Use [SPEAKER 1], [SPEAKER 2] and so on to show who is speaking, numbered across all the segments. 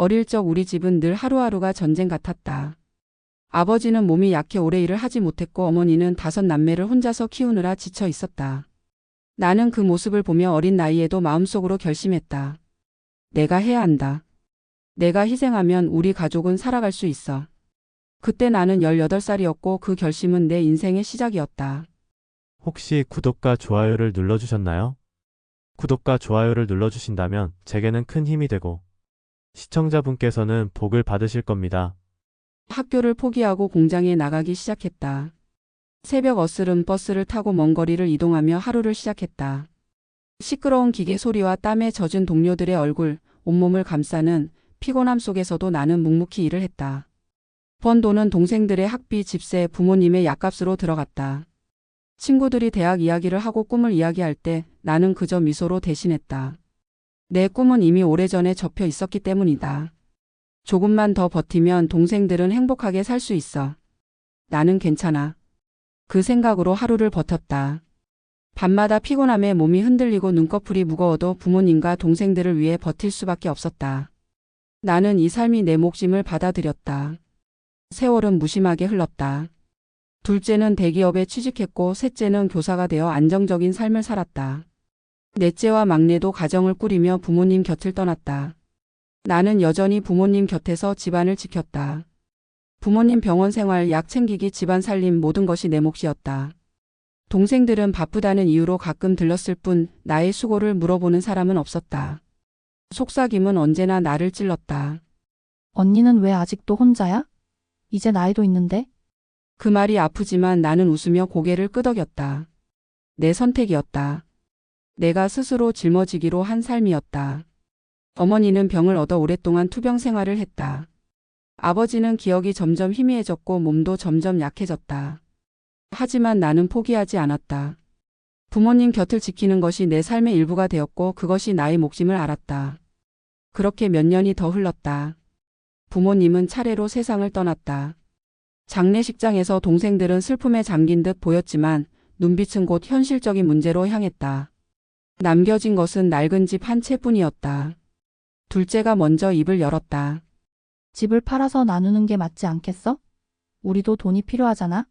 [SPEAKER 1] 어릴 적 우리 집은 늘 하루하루가 전쟁 같았다. 아버지는 몸이 약해 오래 일을 하지 못했고 어머니는 다섯 남매를 혼자서 키우느라 지쳐 있었다. 나는 그 모습을 보며 어린 나이에도 마음속으로 결심했다. 내가 해야 한다. 내가 희생하면 우리 가족은 살아갈 수 있어. 그때 나는 18살이었고 그 결심은 내 인생의 시작이었다.
[SPEAKER 2] 혹시 구독과 좋아요를 눌러주셨나요? 구독과 좋아요를 눌러주신다면 제게는 큰 힘이 되고 시청자분께서는 복을 받으실 겁니다.
[SPEAKER 1] 학교를 포기하고 공장에 나가기 시작했다. 새벽 어스름 버스를 타고 먼 거리를 이동하며 하루를 시작했다. 시끄러운 기계 소리와 땀에 젖은 동료들의 얼굴, 온몸을 감싸는 피곤함 속에서도 나는 묵묵히 일을 했다. 번 돈은 동생들의 학비, 집세, 부모님의 약값으로 들어갔다. 친구들이 대학 이야기를 하고 꿈을 이야기할 때 나는 그저 미소로 대신했다. 내 꿈은 이미 오래전에 접혀 있었기 때문이다. 조금만 더 버티면 동생들은 행복하게 살 수 있어. 나는 괜찮아. 그 생각으로 하루를 버텼다. 밤마다 피곤함에 몸이 흔들리고 눈꺼풀이 무거워도 부모님과 동생들을 위해 버틸 수밖에 없었다. 나는 이 삶이 내 몫임을 받아들였다. 세월은 무심하게 흘렀다. 둘째는 대기업에 취직했고 셋째는 교사가 되어 안정적인 삶을 살았다. 넷째와 막내도 가정을 꾸리며 부모님 곁을 떠났다. 나는 여전히 부모님 곁에서 집안을 지켰다. 부모님 병원 생활, 약 챙기기, 집안 살림 모든 것이 내 몫이었다. 동생들은 바쁘다는 이유로 가끔 들렀을 뿐 나의 수고를 물어보는 사람은 없었다. 속삭임은 언제나 나를 찔렀다.
[SPEAKER 3] 언니는 왜 아직도 혼자야? 이제 나이도 있는데?
[SPEAKER 1] 그 말이 아프지만 나는 웃으며 고개를 끄덕였다. 내 선택이었다. 내가 스스로 짊어지기로 한 삶이었다. 어머니는 병을 얻어 오랫동안 투병 생활을 했다. 아버지는 기억이 점점 희미해졌고 몸도 점점 약해졌다. 하지만 나는 포기하지 않았다. 부모님 곁을 지키는 것이 내 삶의 일부가 되었고 그것이 나의 몫임을 알았다. 그렇게 몇 년이 더 흘렀다. 부모님은 차례로 세상을 떠났다. 장례식장에서 동생들은 슬픔에 잠긴 듯 보였지만 눈빛은 곧 현실적인 문제로 향했다. 남겨진 것은 낡은 집 한 채뿐이었다. 둘째가 먼저 입을 열었다.
[SPEAKER 3] 집을 팔아서 나누는 게 맞지 않겠어? 우리도 돈이 필요하잖아?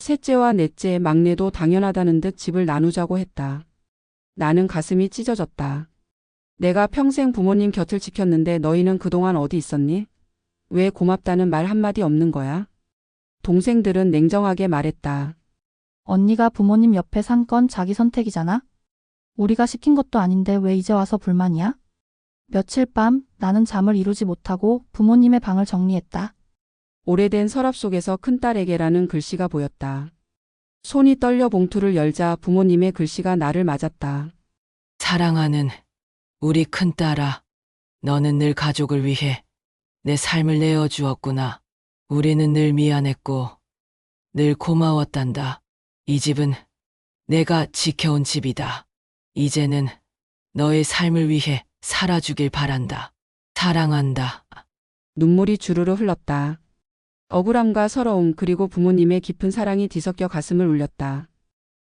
[SPEAKER 1] 셋째와 넷째, 막내도 당연하다는 듯 집을 나누자고 했다. 나는 가슴이 찢어졌다. 내가 평생 부모님 곁을 지켰는데 너희는 그동안 어디 있었니? 왜 고맙다는 말 한마디 없는 거야? 동생들은 냉정하게 말했다.
[SPEAKER 3] 언니가 부모님 옆에 산 건 자기 선택이잖아? 우리가 시킨 것도 아닌데 왜 이제 와서 불만이야? 며칠 밤 나는 잠을 이루지 못하고 부모님의 방을 정리했다.
[SPEAKER 1] 오래된 서랍 속에서 큰딸에게라는 글씨가 보였다. 손이 떨려 봉투를 열자 부모님의 글씨가 나를 맞았다.
[SPEAKER 4] 사랑하는 우리 큰딸아, 너는 늘 가족을 위해 내 삶을 내어주었구나. 우리는 늘 미안했고, 늘 고마웠단다. 이 집은 내가 지켜온 집이다. 이제는 너의 삶을 위해 살아주길 바란다. 사랑한다.
[SPEAKER 1] 눈물이 주르르 흘렀다. 억울함과 서러움 그리고 부모님의 깊은 사랑이 뒤섞여 가슴을 울렸다.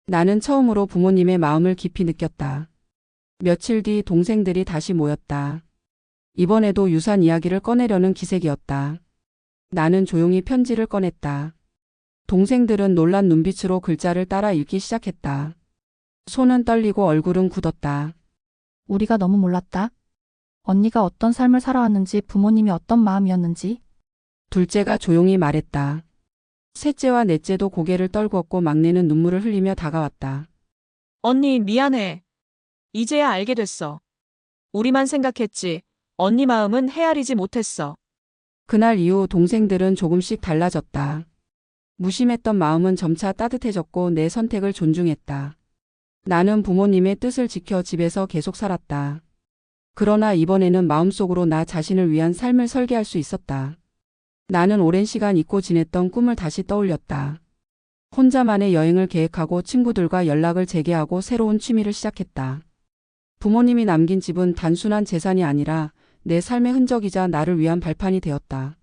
[SPEAKER 1] 나는 처음으로 부모님의 마음을 깊이 느꼈다. 며칠 뒤 동생들이 다시 모였다. 이번에도 유산 이야기를 꺼내려는 기색이었다. 나는 조용히 편지를 꺼냈다. 동생들은 놀란 눈빛으로 글자를 따라 읽기 시작했다. 손은 떨리고 얼굴은 굳었다.
[SPEAKER 3] 우리가 너무 몰랐다. 언니가 어떤 삶을 살아왔는지 부모님이 어떤 마음이었는지
[SPEAKER 1] 둘째가 조용히 말했다. 셋째와 넷째도 고개를 떨구었고 막내는 눈물을 흘리며 다가왔다.
[SPEAKER 5] 언니, 미안해. 이제야 알게 됐어. 우리만 생각했지. 언니 마음은 헤아리지 못했어.
[SPEAKER 1] 그날 이후 동생들은 조금씩 달라졌다. 무심했던 마음은 점차 따뜻해졌고 내 선택을 존중했다. 나는 부모님의 뜻을 지켜 집에서 계속 살았다. 그러나 이번에는 마음속으로 나 자신을 위한 삶을 설계할 수 있었다. 나는 오랜 시간 잊고 지냈던 꿈을 다시 떠올렸다. 혼자만의 여행을 계획하고 친구들과 연락을 재개하고 새로운 취미를 시작했다. 부모님이 남긴 집은 단순한 재산이 아니라 내 삶의 흔적이자 나를 위한 발판이 되었다.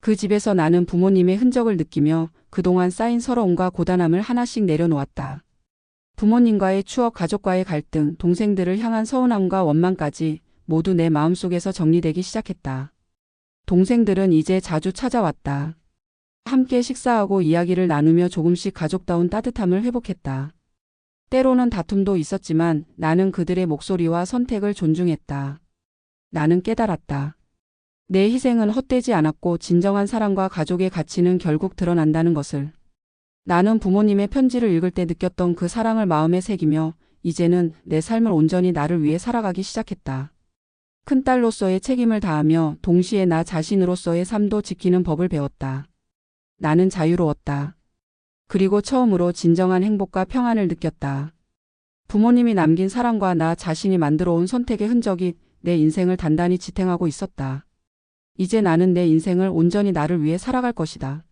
[SPEAKER 1] 그 집에서 나는 부모님의 흔적을 느끼며 그동안 쌓인 서러움과 고단함을 하나씩 내려놓았다. 부모님과의 추억, 가족과의 갈등, 동생들을 향한 서운함과 원망까지 모두 내 마음속에서 정리되기 시작했다. 동생들은 이제 자주 찾아왔다. 함께 식사하고 이야기를 나누며 조금씩 가족다운 따뜻함을 회복했다. 때로는 다툼도 있었지만 나는 그들의 목소리와 선택을 존중했다. 나는 깨달았다. 내 희생은 헛되지 않았고 진정한 사랑과 가족의 가치는 결국 드러난다는 것을. 나는 부모님의 편지를 읽을 때 느꼈던 그 사랑을 마음에 새기며 이제는 내 삶을 온전히 나를 위해 살아가기 시작했다. 큰딸로서의 책임을 다하며 동시에 나 자신으로서의 삶도 지키는 법을 배웠다. 나는 자유로웠다. 그리고 처음으로 진정한 행복과 평안을 느꼈다. 부모님이 남긴 사랑과 나 자신이 만들어 온 선택의 흔적이 내 인생을 단단히 지탱하고 있었다. 이제 나는 내 인생을 온전히 나를 위해 살아갈 것이다.